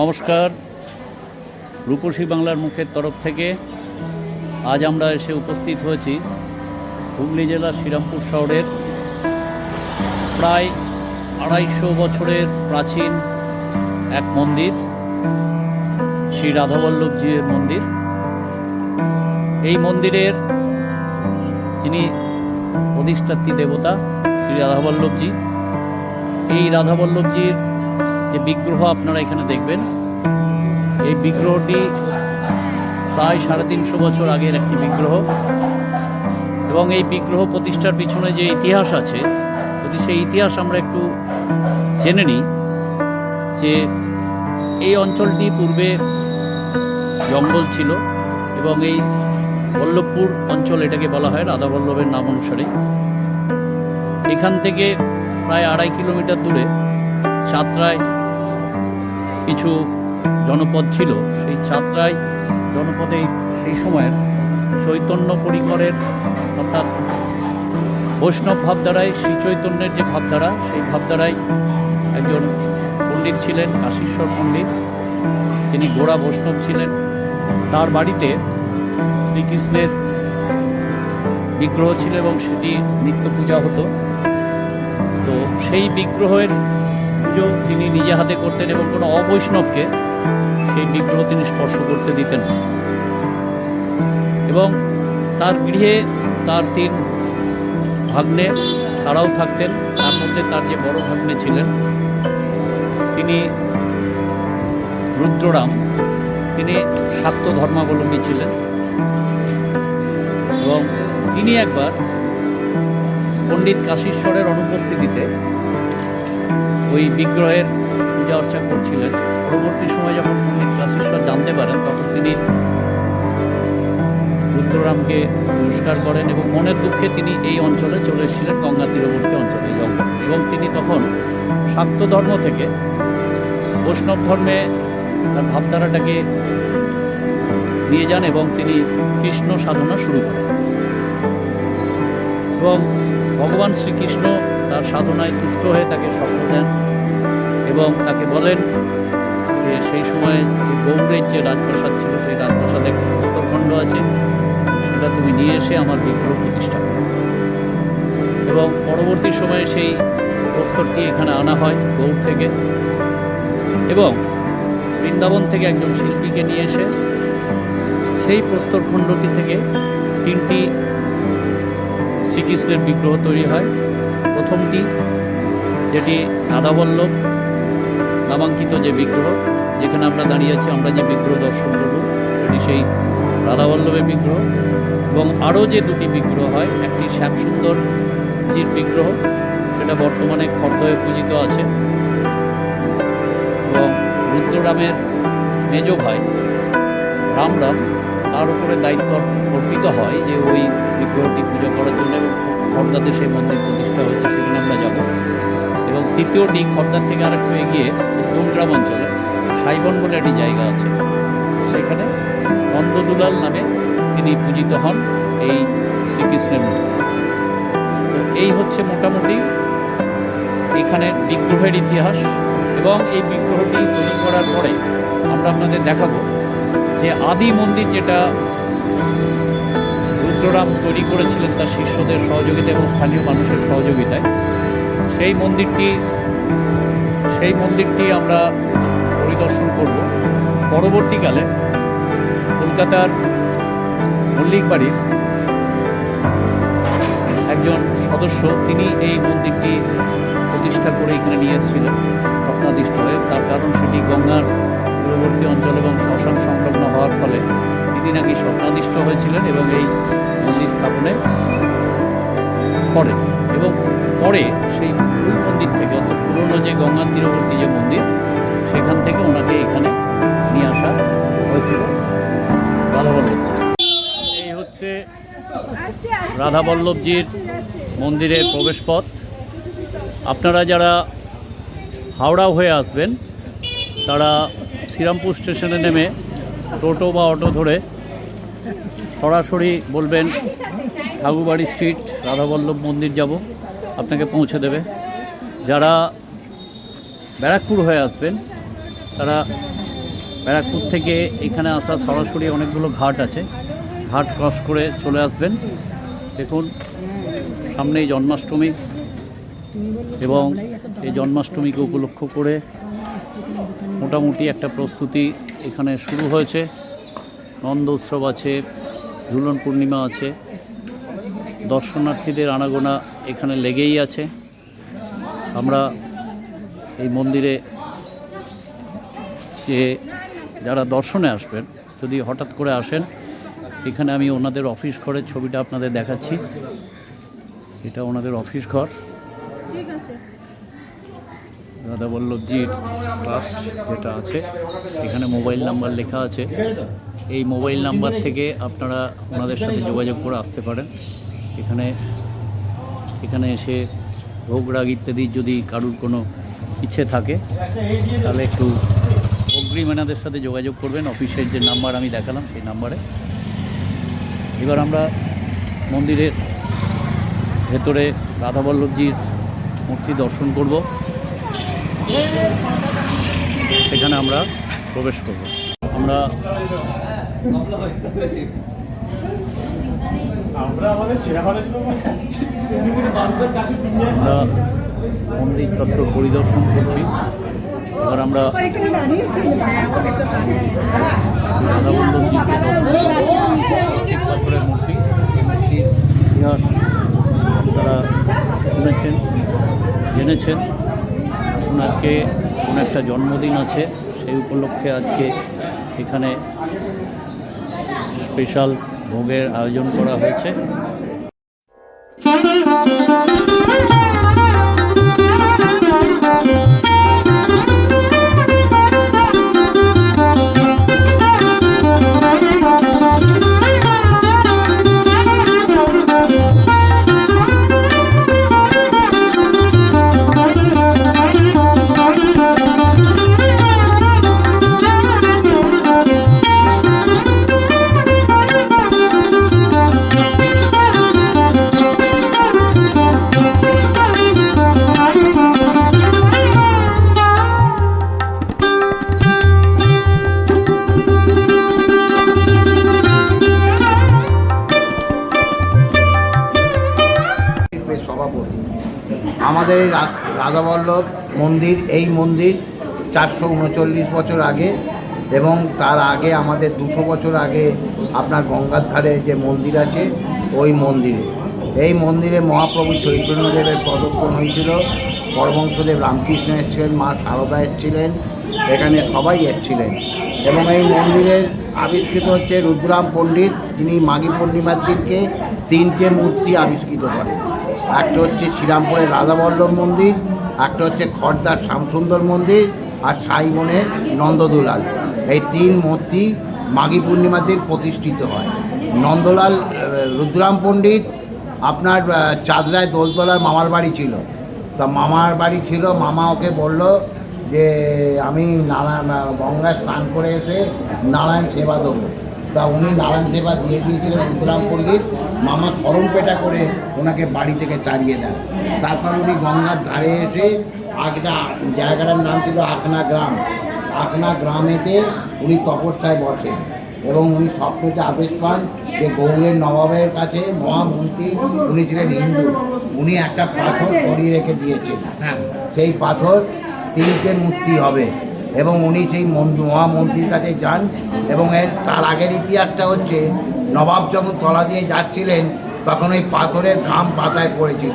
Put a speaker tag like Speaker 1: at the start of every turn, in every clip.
Speaker 1: নমস্কার। রূপসী বাংলার মুখের তরফ থেকে আজ আমরা এসে উপস্থিত হয়েছি হুগলি জেলার শ্রীরামপুর শহরের প্রায় আড়াইশো বছরের প্রাচীন এক মন্দির, শ্রী রাধাবল্লভজির মন্দির। এই মন্দিরের যিনি অধিষ্ঠাত্রী দেবতা, শ্রী রাধাবল্লভজি, এই রাধাবল্লভজির যে বিগ্রহ আপনারা এখানে দেখবেন, এই বিগ্রহটি প্রায় সাড়ে তিনশো বছর আগের একটি বিগ্রহ। এবং এই বিগ্রহ প্রতিষ্ঠার পিছনে যে ইতিহাস আছে, যদি সেই ইতিহাস আমরা একটু জেনে নিই, যে এই অঞ্চলটি পূর্বে জঙ্গল ছিল এবং এই বল্লভপুর অঞ্চল এটাকে বলা হয়, রাধা বল্লভের নাম অনুসারে। এখান থেকে প্রায় আড়াই কিলোমিটার দূরে চাত্রায় কিছু জনপদ ছিল, সেই চাত্রায় জনপদে সেই সময়ের চৈতন্য পরিকরের অর্থাৎ বৈষ্ণব ভাবধারায় শ্রী চৈতন্যের যে ভাবধারা, সেই ভাবধারায় একজন পণ্ডিত ছিলেন, কাশীশ্বর পণ্ডিত। তিনি গোড়া বৈষ্ণব ছিলেন। তার বাড়িতে শ্রীকৃষ্ণের বিগ্রহ ছিল এবং সেটি নিত্য পূজা হতো। তো সেই বিগ্রহের পুজো তিনি নিজে হাতে করতেন এবং কোনো অবৈষ্ণবকে সেই বিগ্রহ তিনি স্পর্শ করতে দিতেন। এবং তার গৃহে তার তিন ভাগ্নে তারাও থাকতেন, তার মধ্যে তার যে বড় ভাগ্নে ছিলেন, তিনি রুদ্ররাম, তিনি শাক্ত ধর্মাবলম্বী ছিলেন এবং তিনি একবার পণ্ডিত কাশীশ্বরের অনুপস্থিতিতে ওই বিগ্রহের পূজা অর্চা করছিলেন। পরবর্তী সময় যখন পণ্ডিত কাশীশ্বর জানতে পারেন, তখন তিনি রুদ্ররামকে পুরস্কার করেন এবং মনের দুঃখে তিনি এই অঞ্চলে চলে এসেছিলেন, গঙ্গা তীরবর্তী অঞ্চলে। এবং তিনি তখন শাক্ত ধর্ম থেকে, বৈষ্ণব ধর্মে তার ভাবধারাটাকে নিয়ে যান এবং তিনি কৃষ্ণ সাধনা শুরু করেন। এবং ভগবান শ্রীকৃষ্ণ তার সাধনায় তুষ্ট হয়ে তাকে স্বপ্ন দেন এবং তাকে বলেন যে সেই সময় যে গৌড়ের যে রাজপ্রাসাদ ছিল, সেই রাজপ্রাসাদে একটা পুস্তকখণ্ড আছে। সেটা তুমি নিয়ে এসে আমার বিগ্রহ প্রতিষ্ঠা করো। এবং পরবর্তী সময়ে সেই প্রস্তরটি এখানে আনা হয় গৌড় থেকে। এবং বৃন্দাবন থেকে একজন শিল্পীকে নিয়ে এসে সেই প্রস্তরখণ্ডটি থেকে তিনটি শ্রীকৃষ্ণের বিগ্রহ তৈরি হয়। প্রথমটি, যেটি রাধাবল্লভ নামাঙ্কিত যে বিগ্রহ, যেখানে আমরা দাঁড়িয়ে আছি, আমরা যে বিগ্রহ দর্শন করব, সেটি সেই রাধাবল্লভের বিগ্রহ। এবং আরও যে দুটি বিগ্রহ হয়, একটি শ্যামসুন্দর জির বিগ্রহ, সেটা বর্তমানে খর্দয়ে পূজিত আছে। এবং রুদ্ররামের মেজ ভাই, রামরাম, তার উপরে দায়িত্ব অর্পিত হয় যে ওই বিগ্রহটি পুজো করার জন্য এবং খর্দাতে সেই মন্দির প্রতিষ্ঠা হয়েছে, সেখানে আমরা যাব। এবং তৃতীয়টি খর্দার থেকে আরেকটু এগিয়ে উত্তমগ্রাম অঞ্চলে সাইবন বলে একটি জায়গা আছে। সেখানে নন্দদুলাল নামে তিনি পূজিত হন এই শ্রীকৃষ্ণের মূর্তি। এই হচ্ছে মোটামুটি এখানের বিগ্রহের ইতিহাস এবং এই বিগ্রহটি তৈরি করার পরে আমরা আপনাদের দেখাবো যে আদি মন্দির যেটা রুদ্ররাম তৈরি করেছিলেন তার শিষ্যদের সহযোগিতা এবং স্থানীয় মানুষের সহযোগিতায়। সেই মন্দিরটি সেই মন্দিরটি আমরা পরিদর্শন করব। পরবর্তীকালে কলকাতার মল্লিক বাড়ির একজন সদস্য, তিনি এই মন্দিরটি প্রতিষ্ঠা করে এখানে নিয়ে এসেছিলেন স্বপ্নাদিষ্ট হয়ে তার কারণ সেটি গঙ্গার দূরবর্তী অঞ্চল এবং শ্মশান সংলগ্ন হওয়ার ফলে তিনি নাকি স্বপ্নাদিষ্ট হয়েছিলেন এবং এই মন্দির স্থাপনে করেন এবং পরে সেই মূল মন্দির থেকে, অর্থাৎ পুরনো যে গঙ্গার তীরবর্তী যে মন্দির, সেখান থেকে ওনাকে এখানে নিয়ে আসা হয়েছিল। রাধাবল্লভ এই হচ্ছে রাধাবল্লভজির মন্দিরের প্রবেশপথ। আপনারা যারা হাওড়া হয়ে আসবেন, তারা শ্রীরামপুর স্টেশনে নেমে টোটো বা অটো ধরে সরাসরি বলবেন, ঠাকুরবাড়ি স্ট্রিট রাধাবল্লভ মন্দির যাব। আপনাকে পৌঁছে দেবে। যারা ব্যারাকপুর হয়ে আসবেন, তারা ব্যারাকপুর থেকে এখানে আসা সরাসরি অনেকগুলো ঘাট আছে। ঘাট ক্রস করে চলে আসবেন। দেখুন, সামনেই জন্মাষ্টমী এবং এই জন্মাষ্টমীকে উপলক্ষ করে মোটামুটি একটা প্রস্তুতি এখানে শুরু হয়েছে। নন্দ উৎসব আছে ঝুলন পূর্ণিমা আছে। দর্শনার্থীদের আনাগোনা এখানে লেগেই আছে। আমরা এই মন্দিরে যে যারা দর্শনে আসবেন, যদি হঠাৎ করে আসেন, এখানে আমি ওনাদের অফিস ঘরের ছবিটা আপনাদের দেখাচ্ছি। এটা ওনাদের অফিস ঘর। রাধা বল্লভজির ট্রাস্ট যেটা আছে, এখানে মোবাইল নাম্বার লেখা আছে। এই মোবাইল নাম্বার থেকে আপনারা ওনাদের সাথে যোগাযোগ করে আসতে পারেন। এখানে এখানে এসে ভোগ রাগ ইত্যাদি যদি কারুর কোনো ইচ্ছে থাকে, তাহলে একটু অগ্রিম এনাদের সাথে যোগাযোগ করবেন। অফিসের যে নাম্বার আমি দেখালাম, সেই নাম্বারে এবার আমরা মন্দিরের ভেতরে রাধাবল্লভজির মূর্তি দর্শন করব। সেখানে আমরা প্রবেশ করব। আমরা
Speaker 2: আমরা
Speaker 1: মন্দির চত্বর পরিদর্শন করছি। এবার আমরা মূর্তি ইতিহাস আপনারা শুনেছেন জেনেছেন এখন আজকে কোনো একটা জন্মদিন আছে, সেই উপলক্ষে আজকে এখানে স্পেশাল ভোগের আয়োজন করা হয়েছে।
Speaker 3: রাধাবল্লভ মন্দির, এই মন্দির চারশো উনচল্লিশ বছর আগে এবং তার আগে আমাদের দুশো বছর আগে আপনার গঙ্গার ধারে যে মন্দির আছে, ওই মন্দিরে। এই মন্দিরে মহাপ্রভু চৈতন্যদেবের পদক্ষণ হয়েছিল। পরমংশদেব রামকৃষ্ণ এসেছিলেন, মা সারদা এসেছিলেন, এখানে সবাই এসেছিলেন। এবং এই মন্দিরের আবিষ্কৃত হচ্ছে রুদ্রাম পণ্ডিত, যিনি মাঘী পূর্ণিমার দিনকে তিনটে মূর্তি আবিষ্কৃত করেন। একটা হচ্ছে শ্রীরামপুরের রাধাবল্লভ মন্দির, একটা হচ্ছে খর্দার শ্যামসুন্দর মন্দির আর সাইবনের নন্দদুলাল। এই তিন মূর্তি মাঘী পূর্ণিমার দিন প্রতিষ্ঠিত হয়। নন্দলাল রুদ্রাম পণ্ডিত, আপনার চাঁদরায় দোলতলার মামার বাড়ি ছিল। তা মামার বাড়ি ছিল, মামা ওকে বলল যে, আমি নারায়ণ, গঙ্গায় স্নান করে এসে নারায়ণ সেবা দেবো। তা উনি নারায়ণ সেবা দিয়ে দিয়েছিলেন রুদ্রাম পণ্ডিত। মামা খরম পেটা করে ওনাকে বাড়ি থেকে তাড়িয়ে দেন। তারপর উনি গঙ্গার ধারে এসে আগটা জায়গাটার নাম ছিল আখনা গ্রাম। আখনা গ্রামেতে উনি তপস্যায় বসেন এবং উনি স্বপ্নতে আদেশ পান যে গৌরের নবাবের কাছে মহামন্ত্রী উনি ছিলেন হিন্দু। উনি একটা পাথর সরিয়ে রেখে দিয়েছেন। সেই পাথর তিনটে মূর্তি হবে। এবং উনি সেই মন- মহামন্ত্রীর কাছে যান এবং এর তার আগের ইতিহাসটা হচ্ছে নবাব যখন তলা দিয়ে যাচ্ছিলেন, তখন ওই পাথরের ঘাম পাতায় পড়েছিল।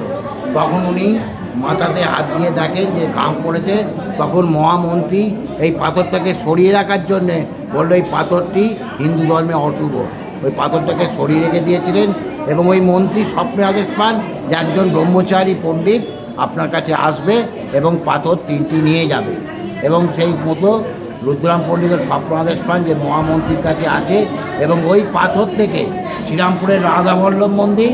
Speaker 3: তখন উনি মাথাতে হাত দিয়ে দেখেন যে ঘাম পড়েছে, তখন মহামন্ত্রী এই পাথরটাকে সরিয়ে রাখার জন্যে বলল, এই পাথরটি হিন্দু ধর্মে অশুভ। ওই পাথরটাকে সরিয়ে রেখে দিয়েছিলেন এবং ওই মন্ত্রী স্বপ্নে আদেশ পান যে একজন ব্রহ্মচারী পণ্ডিত আপনার কাছে আসবে এবং পাথর তিনটি নিয়ে যাবে। এবং সেই মতো রুদ্রাম পণ্ডিতের স্বপ্ন আদেশ পান যে মহামন্ত্রীর কাছে আছে এবং ওই পাথর থেকে শ্রীরামপুরের রাধাবল্লভ মন্দির,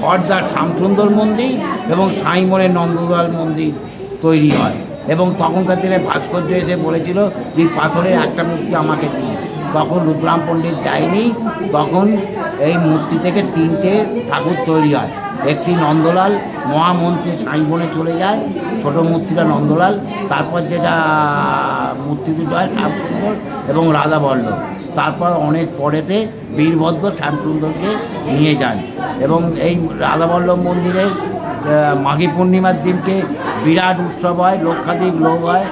Speaker 3: খড়দার শ্যামসুন্দর মন্দির এবং সাইমনের নন্দলাল মন্দির তৈরি হয়। এবং তখনকার দিনে ভাস্কর্য এসে বলেছিল যে পাথরের একটা মূর্তি আমাকে দিন। তখন রুদ্রাম পণ্ডিত যায়নি, তখন এই মূর্তি থেকে তিনটে ঠাকুর তৈরি হয়। একটি নন্দলাল মহামন্ত্রী সাইবনে চলে যায়, ছোট মূর্তিটা নন্দলাল, তারপর যেটা মূর্তি দুটো হয় শ্যামসুন্দর এবং রাধা বল্লভ। তারপর অনেক পরেতে বীরভদ্র শ্যামসুন্দরকে নিয়ে যান এবং এই রাধাবল্লভ মন্দিরে মাঘী পূর্ণিমার দিনকে বিরাট উৎসব হয়, লক্ষাধিক লোক হয়।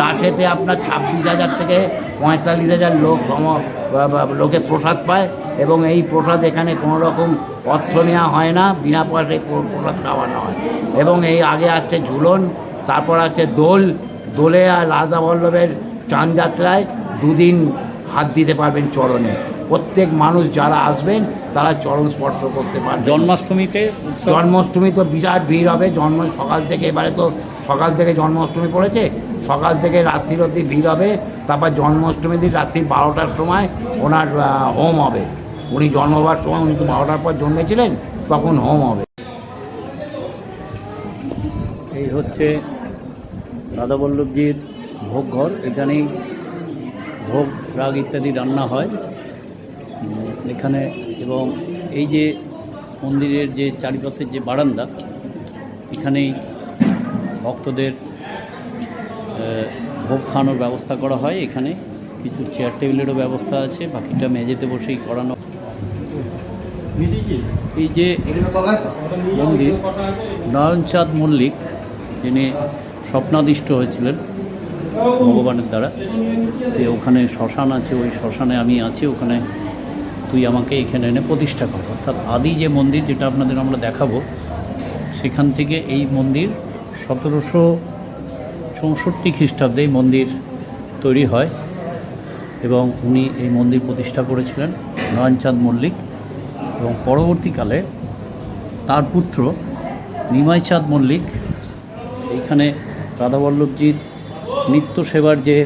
Speaker 3: লাশেতে আপনার ছাব্বিশ হাজার থেকে পঁয়তাল্লিশ হাজার লোক সম লোকে প্রসাদ পায় এবং এই প্রসাদ এখানে কোনো রকম অর্থ নেওয়া হয় না বিনা পয়সায় প্র- প্রসাদ খাওয়ানো হয়। এবং এই আগে আসছে ঝুলন তারপর আসছে দোল। দোলে আর রাধা বল্লভের চান যাত্রায় দুদিন হাত দিতে পারবেন চরণে। প্রত্যেক মানুষ যারা আসবেন তারা চরণ স্পর্শ করতে পারবেন।
Speaker 1: জন্মাষ্টমীতে
Speaker 3: জন্মাষ্টমী তো বিরাট ভিড় হবে জন্ম সকাল থেকে এবারে তো সকাল থেকে জন্মাষ্টমী পড়েছে সকাল থেকে রাত্রির অবধি ভিড় হবে তারপর জন্মাষ্টমী দিন রাত্রি বারোটার সময় ওনার হোম হবে। উনি জন্মবার সময় উনি তো বারোটার পর জন্মেছিলেন, তখন হোম হবে।
Speaker 1: এই হচ্ছে রাধাবল্লভজির ভোগ ঘর। এখানেই ভোগ, রাগ ইত্যাদি রান্না হয়। এখানে এবং এই যে মন্দিরের যে চারিপাশের যে বারান্দা, এখানেই ভক্তদের ভোগ খাওয়ানোর ব্যবস্থা করা হয় এখানে। কিছু চেয়ার টেবিলেরও ব্যবস্থা আছে, বাকিটা মেঝেতে বসেই করানো। এই যে মন্দির নয়নচাঁদ মল্লিক, যিনি স্বপ্নাদিষ্ট হয়েছিলেন ভগবানের দ্বারা, যে ওখানে শ্মশান আছে, ওই শ্মশানে আমি আছি, ওখানে তুই আমাকে এখানে এনে প্রতিষ্ঠা কর। অর্থাৎ আদি যে মন্দির যেটা আপনাদের আমরা দেখাবো, সেখান থেকে এই মন্দির সতেরোশো চৌষট্টি খ্রিস্টাব্দে এই মন্দির তৈরি হয়। এবং উনি এই মন্দির প্রতিষ্ঠা করেছিলেন নয়নচাঁদ মল্লিক এবং পরবর্তীকালে তার পুত্র নিমাইচাঁদ মল্লিক। এইখানে রাধাবল্লভজির নিত্য সেবার যে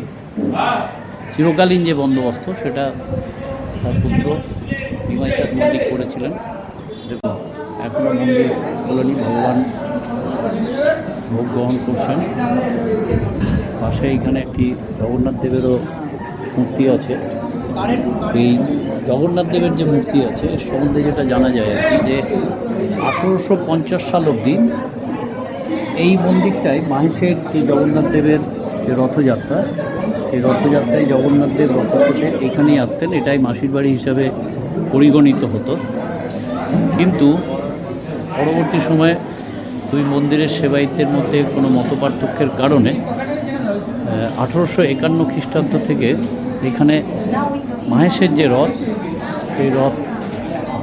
Speaker 1: চিরকালীন যে বন্দোবস্ত, সেটা তার পুত্র নিমাইচাঁদ মল্লিক করেছিলেন। এখনও মন্দির বলেনি, ভগবান ভোগ গ্রহণ করছেন। পাশে এখানে একটি জগন্নাথ দেবেরও মূর্তি আছে। এই জগন্নাথ দেবের যে মূর্তি আছে, এর সম্বন্ধে যেটা জানা যায় আর কি, যে আঠেরোশো পঞ্চাশ সাল অবধি এই মন্দিরটাই মাহেশের যে জগন্নাথ দেবের যে রথযাত্রা, সেই রথযাত্রায় জগন্নাথ দেব রথ থেকে এখানেই আসতেন। এটাই মাসির বাড়ি হিসাবে পরিগণিত হতো। কিন্তু পরবর্তী সময়ে দুই মন্দিরের সেবায়িত্বের মধ্যে কোনো মতপার্থক্যের কারণে আঠেরোশো একান্ন খ্রিস্টাব্দ থেকে এখানে মাহেশের যে রথ, সেই রথ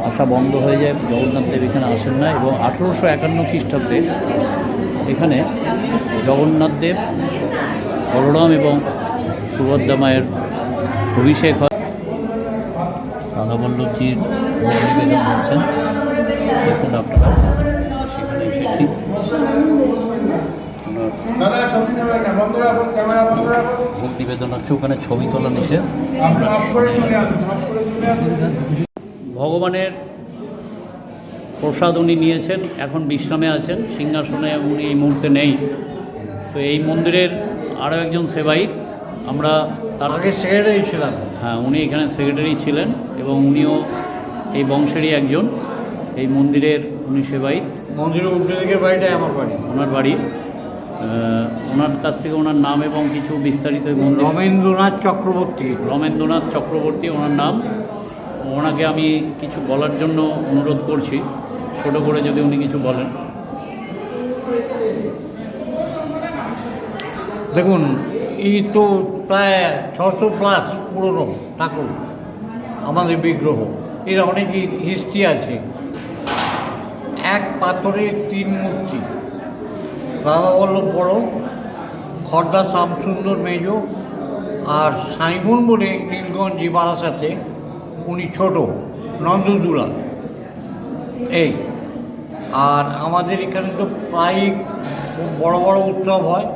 Speaker 1: আসা বন্ধ হয়ে যায়। জগন্নাথ দেব এখানে আসেন না এবং আঠেরোশো একান্ন খ্রিস্টাব্দে এখানে জগন্নাথ দেব, বলরাম এবং সুভদ্রা মায়ের অভিষেক হয়। রাধাবল্লভজির নিবেদন হচ্ছেন দেখুন আপনারা, সেখানে এসেছি।
Speaker 4: বন্ধ রাখুন, ক্যামেরা বন্ধ রাখুন।
Speaker 1: ভোগ নিবেদন হচ্ছে ওখানে ছবি তোলা নিষেধ। ভগবানের প্রসাদ উনি নিয়েছেন এখন বিশ্রামে আছেন। সিংহাসনে উনি এই মুহূর্তে নেই। তো এই মন্দিরের আরও একজন সেবায়িত আমরা তার আগে সেক্রেটারি ছিলাম। হ্যাঁ উনি এখানে সেক্রেটারি ছিলেন এবং উনিও এই বংশেরই একজন। এই মন্দিরের উনি সেবায়িত
Speaker 2: মন্দিরের উল্টো দিকের বাড়িটাই আমার বাড়ি।
Speaker 1: ওনার বাড়ি। ওনার কাছ থেকে ওনার নাম এবং কিছু বিস্তারিত
Speaker 2: রমেন্দ্রনাথ চক্রবর্তী।
Speaker 1: রমেন্দ্রনাথ চক্রবর্তী ওনার নাম। ওনাকে আমি কিছু বলার জন্য অনুরোধ করছি। ছোট করে যদি উনি কিছু বলেন।
Speaker 2: দেখুন এই তো প্রায় ছশো প্লাস পুরনো ঠাকুর আমাদের বিগ্রহ। এর অনেক হিস্ট্রি আছে। এক পাথরের তিন মূর্তি। বাবা বলল, বড় খর্দা শ্যামসুন্দর মেজ আর সাইমন বলে নীলগঞ্জ বারাসাতে উনি ছোট নন্দদুলা এই, আর আমাদের এখানে তো প্রায়ই খুব বড় বড় উৎসব হয়।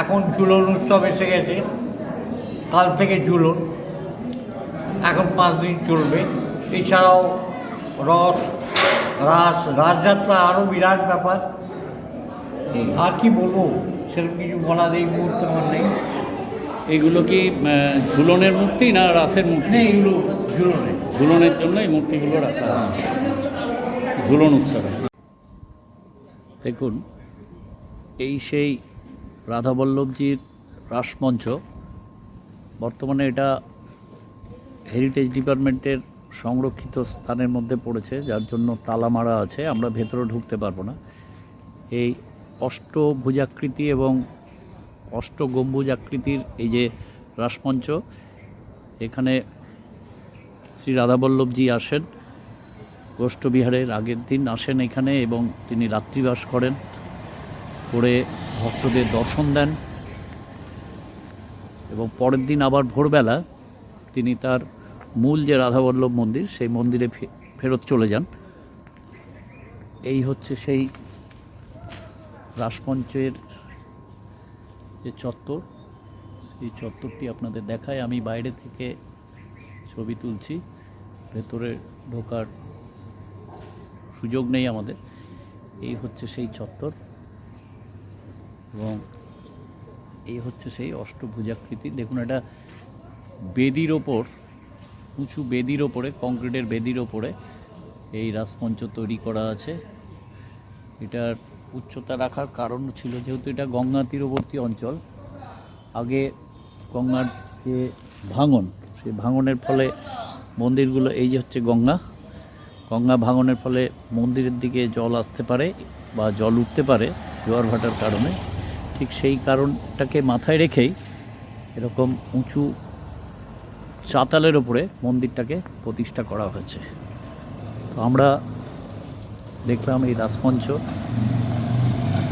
Speaker 2: এখন ঝুলন উৎসব এসে গেছে। কাল থেকে ঝুলন। এখন পাঁচ দিন চলবে। এছাড়াও রথ, রাস রাসযাত্রা আরও বিরাট ব্যাপার। আর কি বলব? সেরকম কিছু বলার এই মুহূর্তে আমার নেই।
Speaker 1: এগুলো কি ঝুলনের মূর্তি না রাসের মূর্তি?
Speaker 2: এগুলো ঝুলনে।
Speaker 1: ঝুলনের জন্য এই মূর্তিগুলো রাখা ঝুলন উৎসবে। দেখুন এই সেই রাধাবল্লভজির রাসমঞ্চ বর্তমানে এটা হেরিটেজ ডিপার্টমেন্টের সংরক্ষিত স্থানের মধ্যে পড়েছে যার জন্য তালা মারা আছে আমরা ভেতরে ঢুকতে পারব না। এই অষ্টভুজাকৃতি এবং অষ্টগম্বুজ আকৃতির এই যে রাসমঞ্চ, এখানে শ্রী রাধাবল্লভজি আসেন। গোষ্ঠবিহারের আগের দিন আসেন এখানে এবং তিনি রাত্রিবাস করেন। করে ভক্তদের দর্শন দেন এবং পরের দিন আবার ভোরবেলা তিনি তার মূল যে রাধাবল্লভ মন্দির, সেই মন্দিরে ফেরত চলে যান। এই হচ্ছে সেই রাসমঞ্চের যে চত্বর, সেই চত্বরটি আপনাদের দেখায়। আমি বাইরে থেকে ছবি তুলছি। ভেতরে ঢোকার সুযোগ নেই আমাদের। এই হচ্ছে সেই চত্বর এবং এই হচ্ছে সেই অষ্টভুজাকৃতি। দেখুন, এটা বেদির ওপর, উঁচু বেদির ওপরে, কংক্রিটের বেদির ওপরে এই রাসমঞ্চ তৈরি করা আছে। এটার উচ্চতা রাখার কারণ ছিল যেহেতু এটা গঙ্গা তীরবর্তী অঞ্চল। আগে গঙ্গার যে ভাঙন, সেই ভাঙনের ফলে মন্দিরগুলো এই যে হচ্ছে গঙ্গা গঙ্গা ভাঙনের ফলে মন্দিরের দিকে জল আসতে পারে বা জল উঠতে পারে জোয়ার ভাটার কারণে। ঠিক সেই কারণটাকে মাথায় রেখেই এরকম উঁচু চাতালের ওপরে মন্দিরটাকে প্রতিষ্ঠা করা হয়েছে। তো আমরা দেখলাম এই রাজমঞ্চ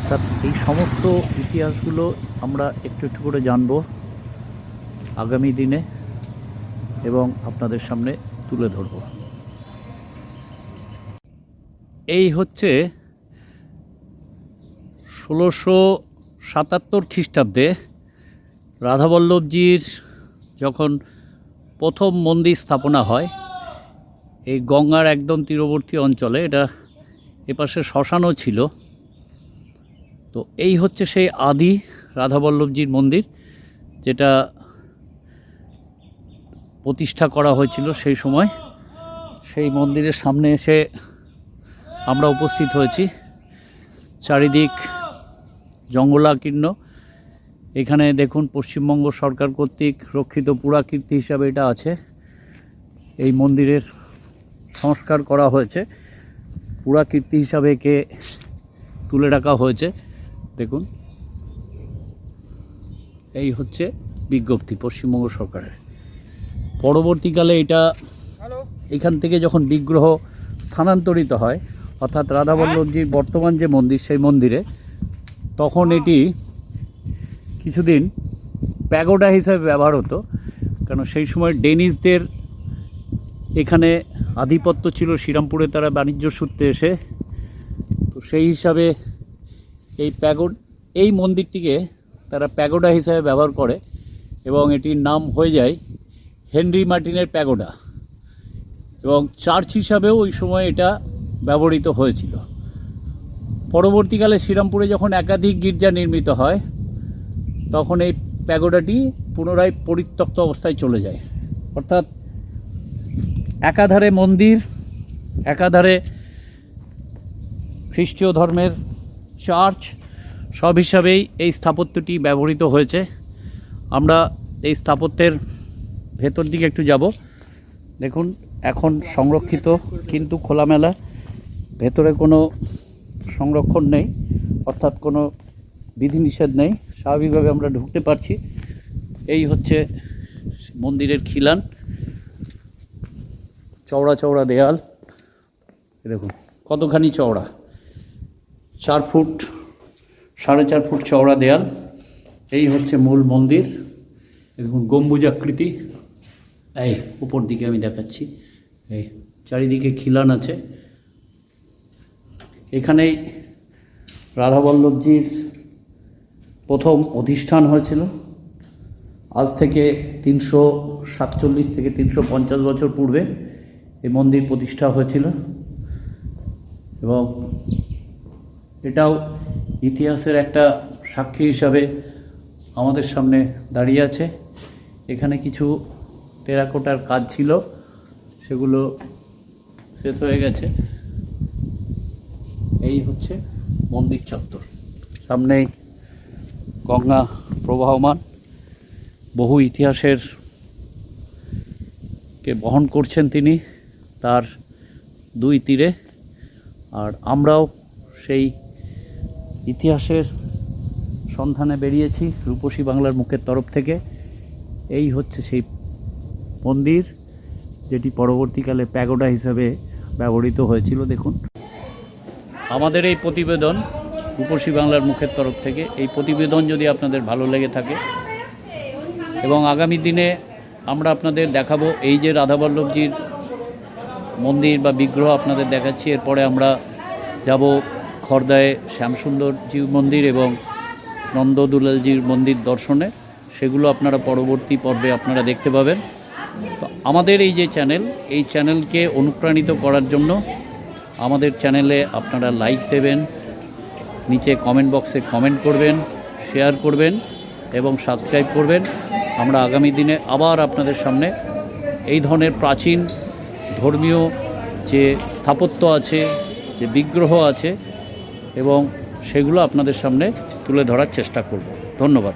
Speaker 1: অর্থাৎ এই সমস্ত ইতিহাসগুলো আমরা একটু একটু করে জানব আগামী দিনে এবং আপনাদের সামনে তুলে ধরব। এই হচ্ছে ষোলোশো সাতাত্তর খ্রিস্টাব্দে রাধাবল্লভজির যখন প্রথম মন্দির স্থাপনা হয়, এই গঙ্গার একদম তীরবর্তী অঞ্চলে, এটা এপাশে শ্মশানও ছিল। তো এই হচ্ছে সেই আদি রাধাবল্লভজির মন্দির, যেটা প্রতিষ্ঠা করা হয়েছিল সেই সময়। সেই মন্দিরের সামনে এসে আমরা উপস্থিত হয়েছি। চারিদিক জঙ্গলাকীর্ণ। এখানে দেখুন, পশ্চিমবঙ্গ সরকার কর্তৃক রক্ষিত পুরাকীর্তি হিসাবে এটা আছে। এই মন্দিরের সংস্কার করা হয়েছে। পুরাকীর্তি হিসাবে একে তুলে রাখা হয়েছে। দেখুন। এই হচ্ছে বিজ্ঞপ্তি পশ্চিমবঙ্গ সরকারের। পরবর্তীকালে এটা এখান থেকে যখন বিগ্রহ স্থানান্তরিত হয় অর্থাৎ রাধাবল্লভজির বর্তমান যে মন্দির সেই মন্দিরে তখন এটি কিছুদিন প্যাগোডা হিসাবে ব্যবহার হতো। কারণ সেই সময় ডেনিসদের এখানে আধিপত্য ছিল শ্রীরামপুরে তারা বাণিজ্য সূত্রে এসে তো সেই হিসাবে এই প্যাগোড, এই মন্দিরটিকে তারা প্যাগোডা হিসাবে ব্যবহার করে এবং এটির নাম হয়ে যায় হেনরি মার্টিনের প্যাগোডা এবং চার্চ হিসাবেও ওই সময় এটা ব্যবহৃত হয়েছিল। পরবর্তীকালে শ্রীরামপুরে যখন একাধিক গির্জা নির্মিত হয়, তখন এই প্যাগোডাটি পুনরায় পরিত্যক্ত অবস্থায় চলে যায়। অর্থাৎ একাধারে মন্দির, একাধারে খ্রিস্টীয় ধর্মের চার্চ সব হিসাবেই এই স্থাপত্যটি ব্যবহৃত হয়েছে। আমরা এই স্থাপত্যের ভেতর দিকে একটু যাব। দেখুন, এখন সংরক্ষিত, কিন্তু খোলামেলা। ভেতরে কোনো সংরক্ষণ নেই, অর্থাৎ কোনো বিধিনিষেধ নেই। স্বাভাবিকভাবে আমরা ঢুকতে পারছি। এই হচ্ছে মন্দিরের খিলান। চওড়া চওড়া দেয়াল। দেখুন, কতখানি চওড়া। চার ফুট, সাড়ে চার ফুট চওড়া দেয়াল। এই হচ্ছে মূল মন্দির। এ দেখুন, গম্বুজাকৃতি। এই উপর দিকে আমি দেখাচ্ছি। এই চারিদিকে খিলান আছে। এখানেই রাধাবল্লভজির প্রথম অধিষ্ঠান হয়েছিল। আজ থেকে তিনশো সাতচল্লিশ থেকে তিনশো পঞ্চাশ বছর পূর্বে এই মন্দির প্রতিষ্ঠা হয়েছিল। এবং এটাও ইতিহাসের একটা সাক্ষী হিসাবে আমাদের সামনে দাঁড়িয়ে আছে। এখানে কিছু টেরাকোটার কাজ ছিল, সেগুলো শেষ হয়ে গেছে। এই হচ্ছে মন্দির চত্বর। সামনেই গঙ্গা প্রবাহমান। বহু ইতিহাসের কে বহন করছেন তিনি তার দুই তীরে। আর আমরাও সেই ইতিহাসের সন্ধানে বেরিয়েছি রূপসী বাংলার মুখের তরফ থেকে। এই হচ্ছে সেই মন্দির, যেটি পরবর্তীকালে প্যাগোডা হিসাবে ব্যবহৃত হয়েছিল, দেখুন। আমাদের এই প্রতিবেদন রূপসী বাংলার মুখের তরফ থেকে, এই প্রতিবেদন যদি আপনাদের ভালো লেগে থাকে, এবং আগামী দিনে আমরা আপনাদের দেখাবো এই যে রাধাবল্লভজির মন্দির বা বিগ্রহ আপনাদের দেখাচ্ছি, এরপরে আমরা যাব খর্দায় শ্যামসুন্দরজির মন্দির এবং নন্দদুলালজির মন্দির দর্শনে, সেগুলো আপনারা পরবর্তী পর্বে আপনারা দেখতে পাবেন। তো আমাদের এই যে চ্যানেল, এই চ্যানেলকে অনুপ্রাণিত করার জন্য আমাদের চ্যানেলে আপনারা লাইক দেবেন, নিচে কমেন্ট বক্সে কমেন্ট করবেন, শেয়ার করবেন এবং সাবস্ক্রাইব করবেন। আমরা আগামী দিনে আবার আপনাদের সামনে এই ধরনের প্রাচীন ধর্মীয় যে স্থাপত্য আছে, যে বিগ্রহ আছে এবং সেগুলো আপনাদের সামনে তুলে ধরার চেষ্টা করব। ধন্যবাদ।